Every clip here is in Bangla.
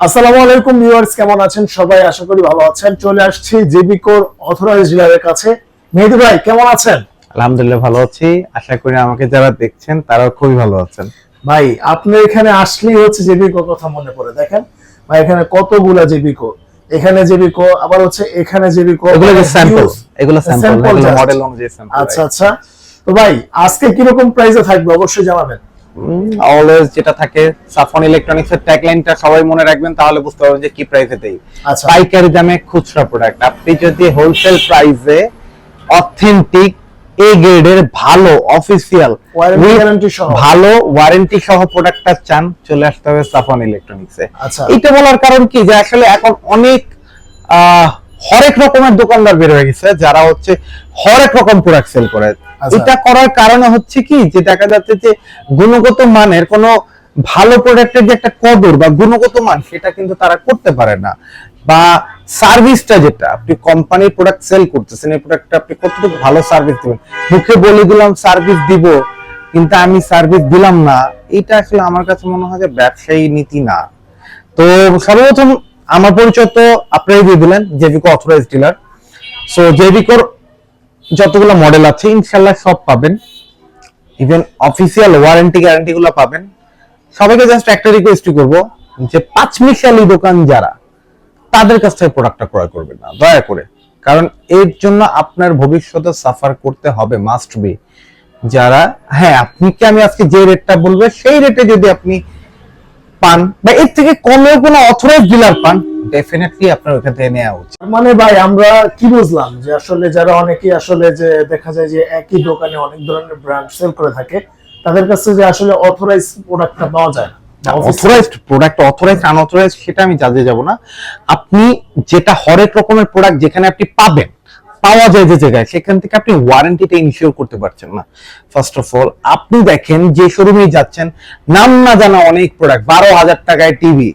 আসসালামু আলাইকুম ভিউয়ার্স কেমন আছেন? সবাই আশা করি ভালো আছেন। চলে আসছি জেবিকোর অথরাইজ ডিলারের কাছে। মেহেদি ভাই কেমন আছেন? আলহামদুলিল্লাহ ভালো আছি। আশা করি আমাকে যারা দেখছেন তারাও খুবই ভালো আছেন। ভাই আপনি এখানে আসলেই হচ্ছে জেবিকোর কথা মনে পড়ে দেখেন। ভাই এখানে কতগুলা জেবিকো এখানে জেবিকো আবার হচ্ছে এখানে জেবিকো এগুলো যে স্যাম্পল এগুলো স্যাম্পল Sample এগুলো just। মডেল অনুযায়ী স্যাম্পল আচ্ছা আচ্ছা। তো ভাই আজকে কীরকম প্রাইসে থাকবে? অবশ্যই জানাবেন। অলওয়েজ যেটা থাকে সাফন ইলেকট্রনিক্স এর ট্যাগলাইনটা সবাই মনে রাখবেন তাহলে বুঝতে পারবেন যে কি প্রাইসে দেই আচ্ছা। পাইকারি দামে খুচরা প্রোডাক্ট আপনি যদি হোলসেল প্রাইসে অথেন্টিক এ গ্রেডের ভালো অফিসিয়াল ওয়ারেন্টি সহ। ভালো ওয়ারেন্টি সহ প্রোডাক্টটা চান চলে আসতে হবে সাফন ইলেকট্রনিক্সে আচ্ছা। এটা বলার কারণ কি? যে আসলে এখন অনেক হরেক রকমের দোকানদার বের হয়ে গেছে যারা হচ্ছে হরেক রকম প্রোডাক্ট সেল করে। এটা করার কারণে হচ্ছে কি, যে দেখা যাচ্ছে যে গুণগত মানের কোনো ভালো প্রোডাক্টের যে একটা কদর বা গুণগত মান, সেটা কিন্তু তারা করতে পারে না। বা সার্ভিসটা যেটা, আপনি কোম্পানির প্রোডাক্ট সেল করতেছেন, এই প্রোডাক্টটা আপনি কতটুকু ভালো সার্ভিস দিবেন? মুখে বলে দিলাম সার্ভিস দিব, কিন্তু আমি সার্ভিস দিলাম না। এটা আসলে আমার কাছে মনে হয় যে ব্যবসায়ী নীতি না। তো সর্বপ্রথম আমার পরিচয় তো আপনারাই দিয়ে দিলেন জেভিকো অথরাইজ ডিলার সো জেভিকোর যতগুলো মডেল আছে ইনশাল্লাহ সব পাবেন। ইভেন অফিসিয়াল ওয়ারেন্টি গ্যারান্টি গুলো পাবেন। সবাইকে জাস্ট একটা রিকোয়েস্ট করব যে পাঁচ মিশালি দোকান যারা, তাদের কাছ থেকে প্রোডাক্টটা ক্রয় করবেন না। দয়া করে। কারণ এর জন্য আপনার ভবিষ্যতে সাফার করতে হবে মাস্ট বি যারা হ্যাঁ আপনি কি আমি আজকে যে রেটটা বলব, সেই রেটে যদি আপনি পান, বা এর থেকে কমেও কোনো অথরাইজ ডিলার পান ডেফিনেটলি আপনার ওখান থেকে নেওয়া উচিত। মানে ভাই আমরা কি বুঝলাম যে আসলে যারা অনেকেই আসলে যে দেখা যায় যে একই দোকানে অনেক ধরনের ব্র্যান্ড সেল করে থাকে তাদের কাছে যে আসলে অথরাইজ প্রোডাক্টটা পাওয়া যায় অথরাইজড প্রোডাক্ট অথরাইজড আনঅথরাইজড সেটা আমি জাজে যাব না। আপনি যেটা হরেক রকমের প্রোডাক্ট যেখানে আপনি পাবেন পাওয়া যায় যে জায়গায় সেখান থেকে আপনি ওয়ারেন্টিটা ইনশিওর করতে পারছেন না। ফার্স্ট অফ অল আপনি দেখেন যে শোরুমে যাচ্ছেন নাম না জানা অনেক প্রোডাক্ট বারো হাজার টাকায় টিভি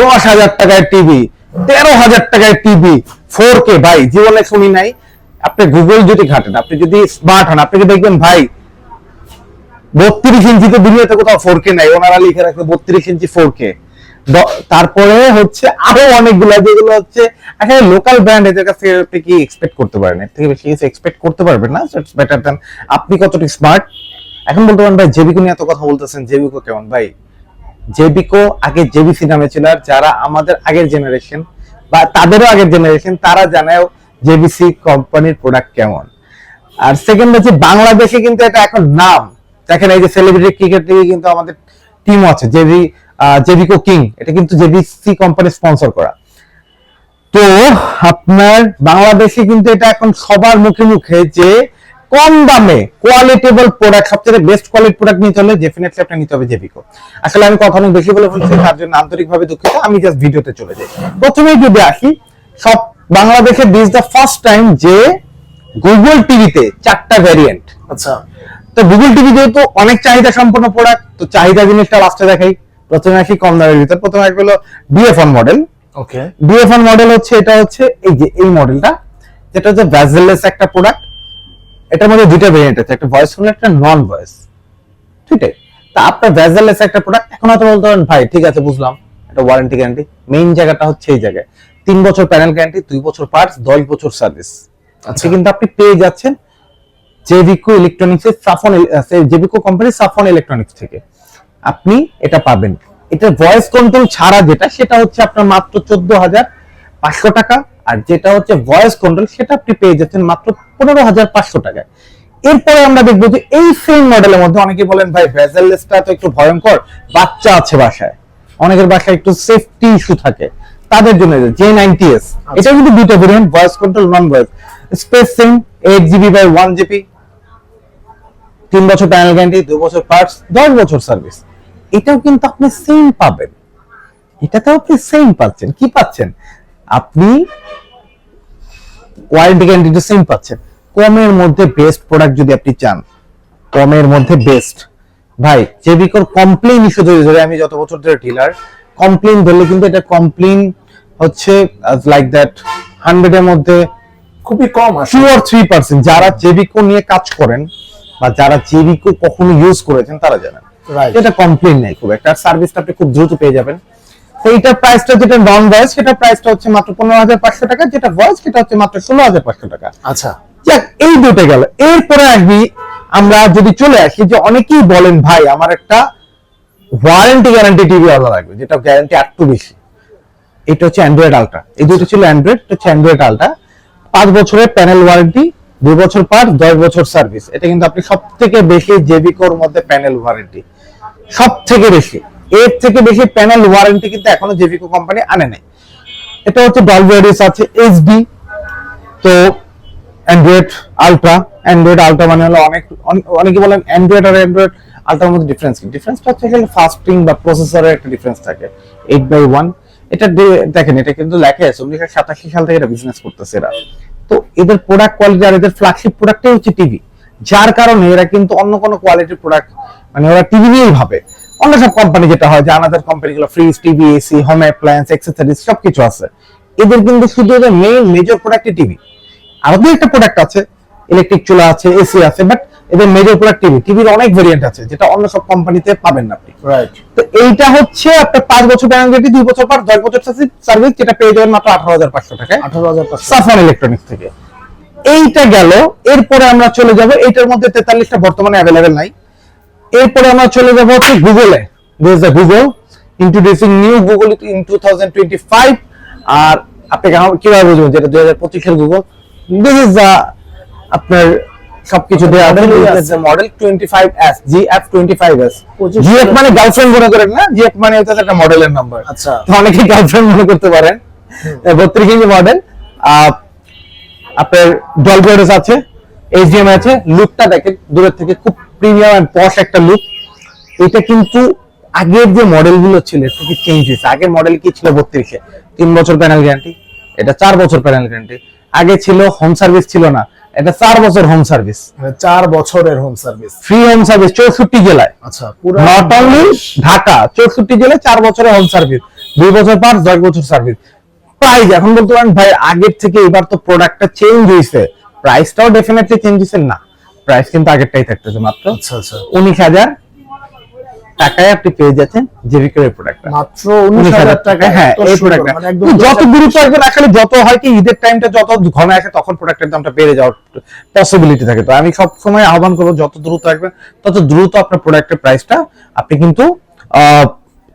দশ হাজার টাকায় টিভি, তেরো হাজার টাকায় টিভি ফোর কে ভাই, জীবনে শুনি নাই। আপনি গুগল যদি ঘাটেন, আপনি যদি স্মার্ট হন, আপনি কি দেখবেন, ভাই, বত্রিশ দুনিয়াতে কোথাও ফোর কে নাই, ওনারা লিখে রাখবে বত্রিশ ইঞ্চি ফোর কে তারপরে হচ্ছে আরও অনেকগুলো, যেগুলো হচ্ছে আসলে লোকাল ব্র্যান্ড এদের কাছ আপনি কি এক্সপেক্ট করতে পারেন? এর থেকে বেশি কিছু এক্সপেক্ট করতে পারবেন না ইটস বেটার দেন আপনি কতটা স্মার্ট এখন বলতে পারেন, ভাই জেবিকো নিয়ে এত কথা বলতেছেন জেবিকো কেমন, ভাই? জেবিকো আগে জেবিসি নামে ছিল আর যারা আমাদের আগের জেনারেশন বা তাদেরও আগের জেনারেশন তারা জানায় জেবিসি কোম্পানির প্রোডাক্ট কেমন। আর সেকেন্ড হচ্ছে বাংলাদেশে কিন্তু এটা এখন নাম। দেখেন এই যে সেলিব্রিটি ক্রিকেট লিগে কিন্তু আমাদের টিম আছে, জেবি জেবিকো কিং। এটা কিন্তু জেবিসি কোম্পানি স্পন্সর করা। তো আপনার বাংলাদেশে কিন্তু এটা এখন সবার মুখে মুখে যে কম দামে কোয়ালিটেবল প্রোডাক্ট সবচেয়ে বেস্ট কোয়ালিটি প্রোডাক্ট নিতে হলে ডেফিনেটলি আপনার নিতে হবে জেবিকো আসলে আমি কখনো বেশি বলে ফেলছি তার জন্য আন্তরিকভাবে দুঃখিত আমি জাস্ট ভিডিওতে চলে যাই। প্রথমেই যদি আসি সব বাংলাদেশে দিস দ্য ফার্স্ট টাইম যে গুগল টিভিতে চারটা ভ্যারিয়েন্ট আচ্ছা। তো গুগল টিভি যেহেতু অনেক চাহিদা সম্পন্ন প্রোডাক্ট তো চাহিদা জিনিসটা লাস্টে দেখাই। প্রথমে আসি কম দামের ভিতর প্রথমে আসবে হলো BF model okay BF model হচ্ছে এটা হচ্ছে এই যে এই মডেলটা যেটা হচ্ছে ভ্যাজেলেস একটা প্রোডাক্ট এটার মধ্যে দুইটা ভেরিয়েন্ট আছে একটা ভয়েস ফোন একটা নন ভয়েস ঠিক আছে? তা আপনার ভ্যাজেলেস একটা প্রোডাক্ট এখন হয়তো বলতে পারেন ভাই ঠিক আছে বুঝলাম এটা ওয়ারেন্টি গ্যারান্টি মেইন জায়গাটা হচ্ছে এই জায়গায়। তিন বছর প্যানেল গ্যারান্টি দুই বছর পার্টস দশ বছর সার্ভিস আচ্ছা। কিন্তু আপনি পেয়ে যাচ্ছেন জেভিকো ইলেকট্রনিক্স এর সাফন জেভিকো কোম্পানির সাফন ইলেকট্রনিক্স থেকে। আপনি এটা পাবেন। এটা ভয়েস কন্ট্রোল ছাড়া যেটা সেটা হচ্ছে আপনার মাত্র চোদ্দ হাজার পাঁচশো টাকা। আর যেটা হচ্ছে ভয়েস কন্ট্রোল সেটা আপনি পেয়ে যাচ্ছেন মাত্র পনেরো হাজার পাঁচশো টাকায়। এরপরে আমরা দেখব যে এই সেম মডেলের মধ্যে অনেকে বলেন ভাই ভেজেললেসটা তো একটু ভয়ঙ্কর। বাচ্চা আছে বাসায়। অনেকের বাসায় একটু সেফটি ইস্যু থাকে। তাদের জন্য জে নাইনটি এস এটা কিন্তু দুইটা variant voice control non voice space SIM eight GB by one GB তিন বছর প্যানেল গ্যারান্টি দুই বছর পার্টস দশ বছর সার্ভিস এটাও কিন্তু আপনি সেম পাবেন। এটাতেও আপনি সেম পাচ্ছেন। কি পাচ্ছেন? আপনি ওয়ারেন্টি গ্যারান্টিটা সেম পাচ্ছেন। কমের মধ্যে বেস্ট প্রোডাক্ট যদি আপনি চান কমের মধ্যে বেস্ট ভাই জেবিকোর কমপ্লেন ইস্যু ধরে ধরে আমি যত বছর ধরে ডিলার কমপ্লেন ধরলে কিন্তু এটা কমপ্লেন হচ্ছে লাইক দ্যাট হান্ড্রেড এর মধ্যে খুবই কম টু আর থ্রি পার্সেন্ট যারা জেবিকো নিয়ে কাজ করেন বা যারা জেবিকো কখনো ইউজ করেছেন তারা জানেন। এটা কমপ্লেন নেই খুব একটা। সার্ভিসটা আপনি খুব দ্রুত পেয়ে যাবেন। এইটার প্রাইসটা যেটা নন ভয়েস সেটা প্রাইসটা হচ্ছে মাত্র পনেরো হাজার পাঁচশো টাকা যেটা ভয়েস সেটা হচ্ছে মাত্র ষোলো হাজার পাঁচশো টাকা। আচ্ছা। যাক এই দুটো গেল। এরপরে আসবি আমরা যদি চলে আসি যে অনেকেই বলেন ভাই আমার একটা ওয়ারেন্টি গ্যারান্টি টিভি আলাদা লাগবে যেটা গ্যারান্টি একটু বেশি। এটা হচ্ছে অ্যান্ড্রয়েড আলট্রা এই দুটো ছিল অ্যান্ড্রয়েড হচ্ছে অ্যান্ড্রয়েড আলট্রা পাঁচ বছরের প্যানেল ওয়ারেন্টি দুই বছর পার দশ বছর সার্ভিস এটা কিন্তু আপনি সব থেকে বেশি জেবিকোর মধ্যে প্যানেল ওয়ারেন্টি সব থেকে বেশি। এর থেকে বেশি প্যানেল ওয়ারেন্টি কিন্তু এখনও জেভিকো কোম্পানি আনে নাই। এটা হচ্ছে ডলবেরিস আছে এইচডি তো অ্যান্ড্রয়েড আলট্রা অ্যান্ড্রয়েড আলট্রা মানে হলো অনেক, অনেক- বলেন অ্যান্ড্রয়েড আর অ্যান্ড্রয়েড আলট্রার মধ্যে ডিফারেন্স কি? ডিফারেন্সটা হচ্ছে এখানে ফাস্টিং বা প্রসেসরের একটা ডিফারেন্স থাকে এইট বাই ওয়ান এটা দেখেন, এটা কিন্তু লেখা আছে, উনিশশো সাতাশি সাল থেকে এটা বিজনেস করতেছে এরা। তো এদের প্রোডাক্ট কোয়ালিটি আর এদের ফ্ল্যাগশিপ প্রোডাক্টই হচ্ছে টিভি যার কারণে এরা কিন্তু অন্য কোনো কোয়ালিটির প্রোডাক্ট মানে ওরা টিভি নিয়েই ভাবে। অন্য সব কোম্পানি যেটা হয় যে আমাদের কোম্পানিগুলো fridge TV AC home appliance accessories সবকিছু আছে। এদের কিন্তু শুধু এদের মেইন মেজর প্রোডাক্টই টিভি আরও দুই একটা প্রোডাক্ট আছে ইলেকট্রিক চুলা আছে এসি আছে বাট এদের মেজর প্রোডাক্ট টিভি টিভির অনেক ভেরিয়েন্ট আছে যেটা অন্য সব কোম্পানিতে পাবেন না আপনি। রাইট তো এইটা হচ্ছে আপনার পাঁচ বছর গ্যারান্টি দুই বছর পর দশ বছর সার্ভিস যেটা পেয়ে যাবেন মাত্র আঠারো হাজার পাঁচশো টাকায়। আঠারো হাজার সাফন ইলেকট্রনিক্স থেকে। এইটা গেল এরপরে আমরা চলে যাব এইটার মধ্যে তেতাল্লিশটা বর্তমানে অ্যাভেলেবেল নাই। এরপরে আমরা চলে যাব হচ্ছে গুগলে this the Google introducing new Google in two thousand twenty five আর আপনি কীভাবে বুঝবেন যেটা দুই হাজার পঁচিশের গুগল দিস ইজ আপনার সবকিছু আছে। মডেল মানে গার্লফ্রেন্ড মনে করেন না? মানে হচ্ছে একটা মডেলের নাম্বার আচ্ছা। তো অনেকে গার্লফ্রেন্ড মনে করতে পারেন। বত্রিশ ইঞ্চি মডেল আপনার আছে। এইচডিএম আছে লুকটা দেখেন দূরের থেকে খুব প্রিমিয়াম এন্ড পশ একটা লুক এটা কিন্তু আগের যে মডেলগুলো ছিল এর থেকে চেঞ্জ হয়েছে। আগের মডেল কি ছিল বত্রিশে? তিন বছর প্যানেল গ্যারান্টি এটা চার বছর প্যানেল গ্যারান্টি আগে ছিল হোম সার্ভিস ছিল না এটা চার বছর হোম সার্ভিস মানে চার বছরের home service free home service চৌষট্টি জেলায়। আচ্ছা পুরো নট অনলি ঢাকা চৌষট্টি জেলায় চার বছরের হোম সার্ভিস দুই বছর পার দশ বছর সার্ভিস প্রাইস এখন বলতে পারেন ভাই আগের থেকে এবার তো প্রোডাক্টটা চেঞ্জ হয়েছে। প্রাইসটাও ডেফিনেটলি না। প্রাইস কিন্তু আগেরটাই থাকতেছে মাত্র আচ্ছা আচ্ছা। উনিশ হাজার টাকায় আপনি পেয়ে যাচ্ছেন জেভিকের এই প্রোডাক্টটা মাত্র উনিশ হাজার টাকা হ্যাঁ এই প্রোডাক্টটা মানে যত দ্রুত আসবেন আসলে যত হয় কি ঈদের টাইমটা যত ঘন আসে তখন প্রোডাক্টের দামটা বেড়ে যাওয়ার পসিবিলিটি থাকে। তো আমি সব সময় আহ্বান করব যত দ্রুত আসবেন তত দ্রুত আপনার প্রোডাক্টের প্রাইসটা আপনি কিন্তু আহ,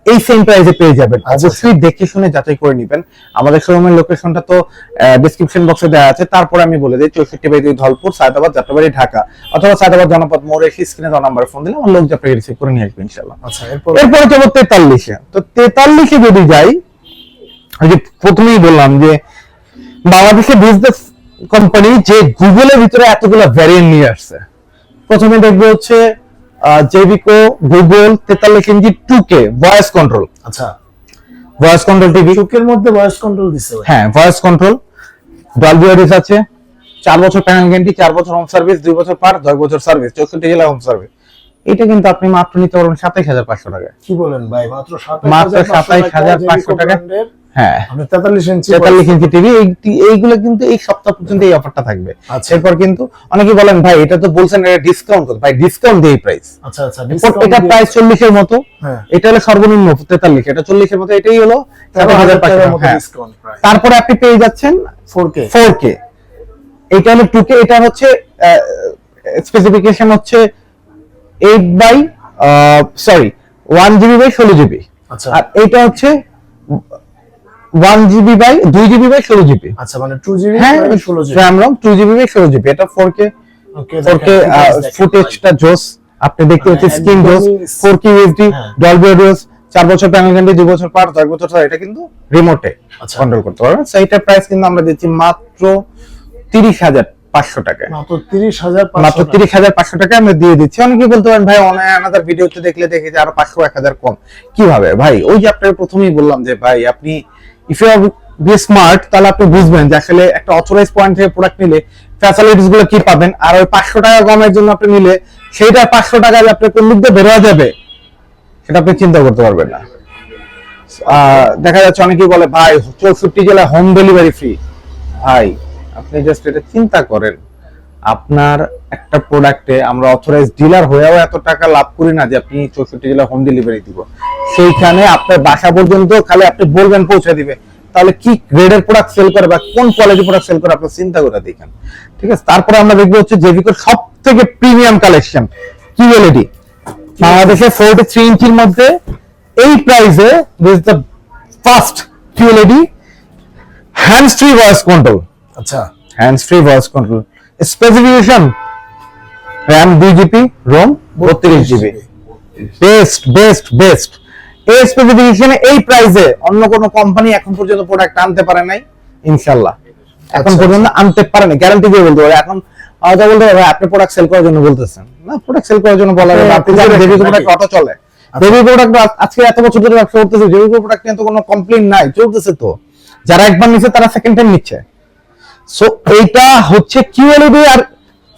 এই সেম প্রাইসে পেয়ে যাবেন। আচ্ছা, অবশ্যই দেখে শুনে যাচাই করে নেবেন। আমাদের শোরুমের লোকেশনটা তো ডেসক্রিপশন বক্সে দেওয়া আছে। তারপরে আমি বলে দিই চৌষট্টি বাই দুই ধলপুর সায়দাবাদ যাত্রাবাড়ি ঢাকা। অথবা সায়দাবাদ জনপদ মোড়ে এসে স্ক্রিনে দেওয়া নাম্বারে ফোন দিলে আমার লোক আপনাকে রিসিভ করে নিয়ে আসবে ইনশাল্লাহ আচ্ছা এরপর? এরপরে চলো তেতাল্লিশে। তো তেতাল্লিশে যদি যাই ওই যে প্রথমেই বললাম যে বাংলাদেশের বিজনেস কোম্পানি যে গুগলের ভিতরে এতগুলো ভ্যারিয়েন্ট নিয়ে আসছে। প্রথমে দেখবে হচ্ছে জেবিকো গুগল তেতাল্লিশ inch two K voice control আচ্ছা। ভয়েস কন্ট্রোল টিভি চোখের মধ্যে ভয়েস কন্ট্রোল দিছে হ্যাঁ ভয়েস কন্ট্রোল ডলবি অডিস আছে। চার বছর প্যানেল গ্যারান্টি চার বছর হোম সার্ভিস দুই বছর পার দশ বছর সার্ভিস চৌষট্টি জেলা হোম সার্ভিস এটা কিন্তু আপনি মাত্র নিতে পারবেন সাতাইশ হাজার পাঁচশো টাকা কি বলেন ভাই মাত্র মাত্র 27,500 টাকা। হ্যাঁ। তেতাল্লিশ ইঞ্চি তেতাল্লিশ ইঞ্চি টিভি এইগুলো কিন্তু এই সপ্তাহ পর্যন্ত এই অফারটা থাকবে। আচ্ছা। এরপর কিন্তু অনেকে বলেন ভাই এটা তো বলছেন এটা ডিসকাউন্ট ভাই ডিসকাউন্ট দিয়ে প্রাইস আচ্ছা আচ্ছা এটা প্রাইস চল্লিশের মতো। হ্যাঁ। এটা হলো সর্বনিম্ন তেতাল্লিশ এটা মতো এটাই হলো হ্যাঁ। তারপরে আপনি পেয়ে যাচ্ছেন ফোর কে ফোর কে এটা হলো টু কে এটা হচ্ছে স্পেসিফিকেশন হচ্ছে eight by sorry one GB by ষোলো জিবি আচ্ছা। আর এটা হচ্ছে ওয়ান জিবি বাই দুই জিবি বাই ষোলো জিবি আচ্ছা মানে টু জিবি হ্যাঁ ষোলো GB RAM ROM two GB by ষোলো জিবি এটা ফোর কে ফোর কে ফুটেজটা জোস আপনি দেখতে স্ক্রিন জোস ফোর কে ইউএসডি হ্যাঁ। ডলবি অডিওস চার বছর প্যানেল গ্যারান্টি দুই বছর পার দশ বছর এটা কিন্তু রিমোটে আচ্ছা। কন্ট্রোল করতে পারবেন। সো এইটার প্রাইস কিন্তু আমরা দিচ্ছি মাত্র তিরিশ হাজার পাঁচশো টাকায়। মাত্র তিরিশ হাজার পাঁচশো টাকা। আমরা দিয়ে দিচ্ছি। অনেকে বলতে পারেন ভাই অনেক আনাদার ভিডিওতে দেখলে দেখে যে আরও পাঁচশো এক হাজার কম। কীভাবে? ভাই ওই যে আপনাকে প্রথমেই বললাম যে ভাই আপনি ইফ ইউ বি স্মার্ট তাহলে আপনি বুঝবেন যে আসলে একটা অথরাইজ পয়েন্ট থেকে প্রোডাক্ট নিলে ফ্যাসিলিটিসগুলো কি পাবেন? আর ওই পাঁচশো টাকা কমের জন্য আপনি নিলে সেইটা পাঁচশো টাকা যে আপনার কোন দিক বেরোয়া যাবে। সেটা আপনি চিন্তা করতে পারবেন না। দেখা যাচ্ছে অনেকেই বলে, ভাই চৌষট্টি জেলায় হোম ডেলিভারি ফ্রি ভাই, আপনি জাস্ট এটা চিন্তা করেন। আপনার একটা প্রোডাক্টে আমরা অথরাইজ ডিলার হয়েও এত টাকা লাভ করি না যে আপনি চৌষট্টি জেলা হোম ডেলিভারি দিব। সেইখানে আপনার বাসা পর্যন্ত খালি আপনি বলবেন পৌঁছে দিবে। তাহলে কি গ্রেডের প্রোডাক্ট সেল করে বা কোন কোয়ালিটি প্রোডাক্ট সেল করে আপনি চিন্তা করে দেখেন। ঠিক আছে? তারপরে আমরা দেখব হচ্ছে জেভিকোর সব থেকে প্রিমিয়াম কালেকশন কিউএলইডি বাংলাদেশের ফোর্টি থ্রি ইঞ্চির মধ্যে এই প্রাইসে this the first QLED hands free voice control আচ্ছা। Hands free voice control specification RAM দুই জিবি রোম বত্রিশ জিবি বেস্ট বেস্ট বেস্ট এই স্পেসিফিকেশনে এই প্রাইসে অন্য কোনো কোম্পানি এখন পর্যন্ত প্রোডাক্ট আনতে পারে নাই এখন আচ্ছা, পর্যন্ত আনতে পারে না গ্যারান্টি দিয়ে বলতে পারে। এখন আলাদা বলতে পারে আপনি প্রোডাক্ট সেল করার জন্য বলতেছেন। না প্রোডাক্ট সেল করার জন্য বলা যাবে হ্যাঁ, আপনি জানেন দেখেন প্রোডাক্ট অটো চলে। ডেবিট প্রোডাক্ট আজকে এত বছর ধরে ব্যবসা করতেছে ডেবিট প্রোডাক্ট নিয়ে তো কোনো কমপ্লেইন নাই চলতেছে তো। যারা একবার নিচ্ছে তারা সেকেন্ড টাইম নিচ্ছে। সো এইটা হচ্ছে কিউএলইডি আর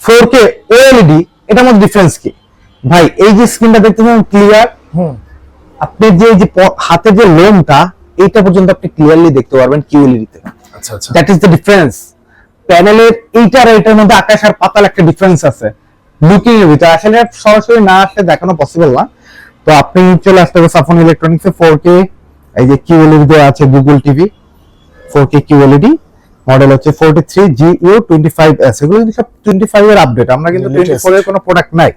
4K ওএলইডি এটার মধ্যে ডিফারেন্স কি? ভাই এই যে স্ক্রিনটা দেখতেছেন ক্লিয়ার হুম। আপনি যে যে হাতের যে লোমটা এইটা পর্যন্ত আপনি ক্লিয়ারলি দেখতে পারবেন কিউএলইডি আচ্ছা আচ্ছা। দ্যাট ইজ দ্য ডিফারেন্স প্যানেলের এইটার আর এটার মধ্যে আকাশ আর পাতাল একটা ডিফারেন্স আছে। লুকিং এর ভিতরে। আসলে সরাসরি না আসলে দেখানো পসিবল না। তো আপনি চলে আসতে হবে সাফন ইলেকট্রনিক্স ফোর কে এই যে কিউএলইডি দেওয়া আছে Google TV four K QLED model হচ্ছে forty three G U twenty five S এগুলো কিন্তু সব টোয়েন্টি ফাইভ এর আপডেট আমরা কিন্তু Latest. টোয়েন্টি ফোর এর কোনো প্রোডাক্ট নাই।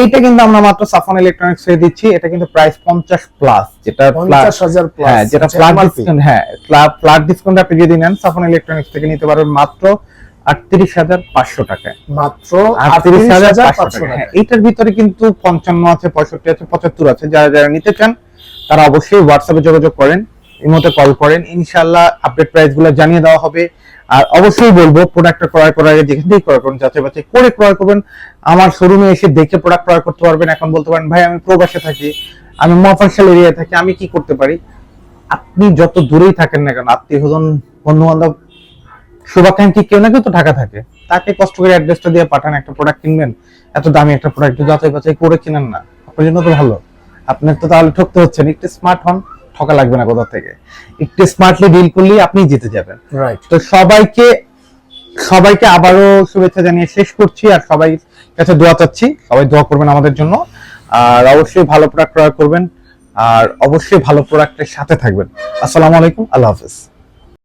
এইটা কিন্তু আমরা মাত্র সাফন ইলেকট্রনিক্স এ দিচ্ছি। এটা কিন্তু প্রাইস পঞ্চাশ প্লাস যেটা পঞ্চাশ হাজার plus, হ্যাঁ যেটা আচ্ছা, ফ্ল্যাট ডিসকাউন্ট হ্যাঁ ফ্ল্যাট ডিসকাউন্ট আপনি যদি নেন সাফন ইলেকট্রনিক্স থেকে নিতে পারবেন মাত্র আটত্রিশ হাজার পাঁচশো টাকায়। মাত্র আটত্রিশ হাজার পাঁচশো টাকা এইটার ভিতরে কিন্তু পঞ্চান্ন আছে পঁয়ষট্টি আছে পঁচাত্তর আছে। যারা যারা নিতে চান তারা অবশ্যই হোয়াটসঅ্যাপে যোগাযোগ করেন। ইমোতে কল করেন। ইনশাল্লাহ আপডেট প্রাইসগুলো জানিয়ে দেওয়া হবে। আর অবশ্যই বলব প্রোডাক্টটা ক্রয় করার আগে যেখান থেকেই ক্রয় করুন যাচাই বাছাই করে ক্রয় করবেন। আমার শোরুমে এসে দেখে প্রোডাক্ট ক্রয় করতে পারবেন। এখন বলতে পারেন, ভাই, আমি প্রবাসে থাকি, আমি মফাশাল এরিয়ায় থাকি, আমি কি করতে পারি? আপনি যত দূরেই থাকেন না কেন, আত্মীয় স্বজন বন্ধু বান্ধব শুভাকাঙ্ক্ষী, কেউ না কেউ তো ঢাকা থাকে। তাকে কষ্ট করে অ্যাড্রেসটা দিয়ে পাঠান, একটা প্রোডাক্ট কিনবেন। এত দামি একটা প্রোডাক্ট যাচাই বাছাই করে কিনেন না। আপনার জন্য তো ভালো। আপনার তো তাহলে ঠকতে হচ্ছে না। একটু স্মার্ট হন। ঠকা লাগবে না কোথা থেকে। একটু স্মার্টলি ডিল করলেই আপনি জিতে যাবেন। রাইট তো সবাইকে সবাইকে আবারও শুভেচ্ছা জানিয়ে শেষ করছি আর সবাই কাছে দোয়া চাচ্ছি। সবাই দোয়া করবেন আমাদের জন্য। আর অবশ্যই ভালো প্রোডাক্ট ক্রয় করবেন। আর অবশ্যই ভালো প্রোডাক্টের সাথে থাকবেন। আসসালামু আলাইকুম। আল্লাহ হাফেজ।